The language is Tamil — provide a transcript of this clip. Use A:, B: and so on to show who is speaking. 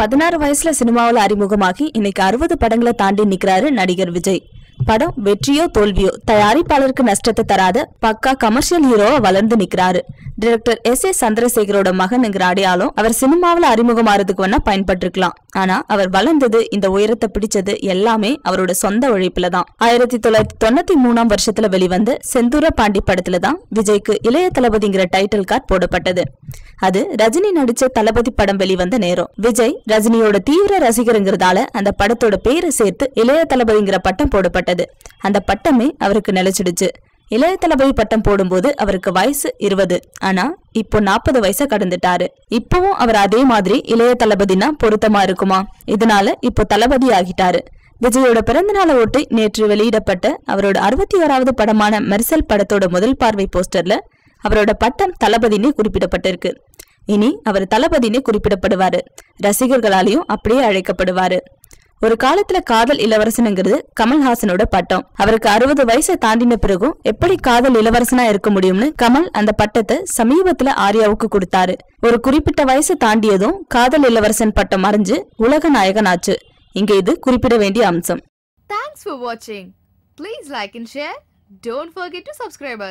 A: பதினாறு வயசுல சினிமாவில் அறிமுகமாகி இன்னைக்கு அறுபது படங்களை தாண்டி நிக்கிறாரு நடிகர் விஜய். படம் வெற்றியோ தோல்வியோ தயாரிப்பாளருக்கு நஷ்டத்தை தராத பக்கா கமர்ஷியல் ஹீரோவா வளர்ந்து நிக்கிறாரு. டிரெக்டர் எஸ் ஏ சந்திரசேகரோட மகனுங்கிற அடையாளம் அவர் சினிமாவில் அறிமுகமாறதுக்கு வேணா பயன்பட்டிருக்கலாம். ஆனா அவர் வளர்ந்தது இந்த உயரத்தை பிடிச்சது எல்லாமே அவரோட சொந்த உழைப்புல தான். ஆயிரத்தி தொள்ளாயிரத்தி தொண்ணூத்தி மூணாம் வருஷத்துல வெளிவந்த செந்தூர பாண்டி படத்துல தான் விஜய்க்கு இளைய தளபதிங்கிற டைட்டில் கார்டு போடப்பட்டது. அது ரஜினி நடிச்ச தளபதி படம் வெளிவந்த நேரம். விஜய் ரஜினியோட தீவிர ரசிகருங்கிறதால அந்த படத்தோட பேரை சேர்த்து இளைய தளபதிங்கிற பட்டம் போடப்பட்டது. அந்த பட்டமே அவருக்கு நிலைச்சிடுச்சு. இளைய தளபதி பட்டம் போடும்போது அவருக்கு வயசு இருபது. ஆனா இப்போ நாற்பது வயசை கடந்துட்டாரு. இப்பவும் அவர் அதே மாதிரி இளைய தளபதினா பொருத்தமா இருக்குமா? இதனால இப்போ தளபதி ஆகிட்டாரு. விஜயோட பிறந்த நாளை ஒட்டி நேற்று வெளியிடப்பட்ட அவரோட அறுபத்தி ஓராவது படமான மெர்சல் படத்தோட முதல் பார்வை போஸ்டர்ல அவரோட பட்டம் தளபதினு குறிப்பிடப்பட்டிருக்கு. இனி அவர் தளபதினு குறிப்பிடப்படுவாரு. ரசிகர்களாலையும் அப்படியே அழைக்கப்படுவாரு. ஒரு காலத்துல காதல் இளவரசனுங்கிறது கமல்ஹாசனோட பட்டம். அவருக்கு அறுபது வயசை தாண்டின பிறகும் எப்படி காதல் இளவரசனா இருக்க முடியும்னு கமல் அந்த பட்டத்தை சமீபத்துல ஆர்யாவுக்கு கொடுத்தாரு. ஒரு குறிப்பிட்ட வயசை தாண்டியதும் காதல் இளவரசன் பட்டம் மறைஞ்சு உலக நாயகன் ஆச்சு. இங்க இது குறிப்பிட வேண்டிய அம்சம்.
B: Thanks for watching. Please like and share don't forget to subscribe.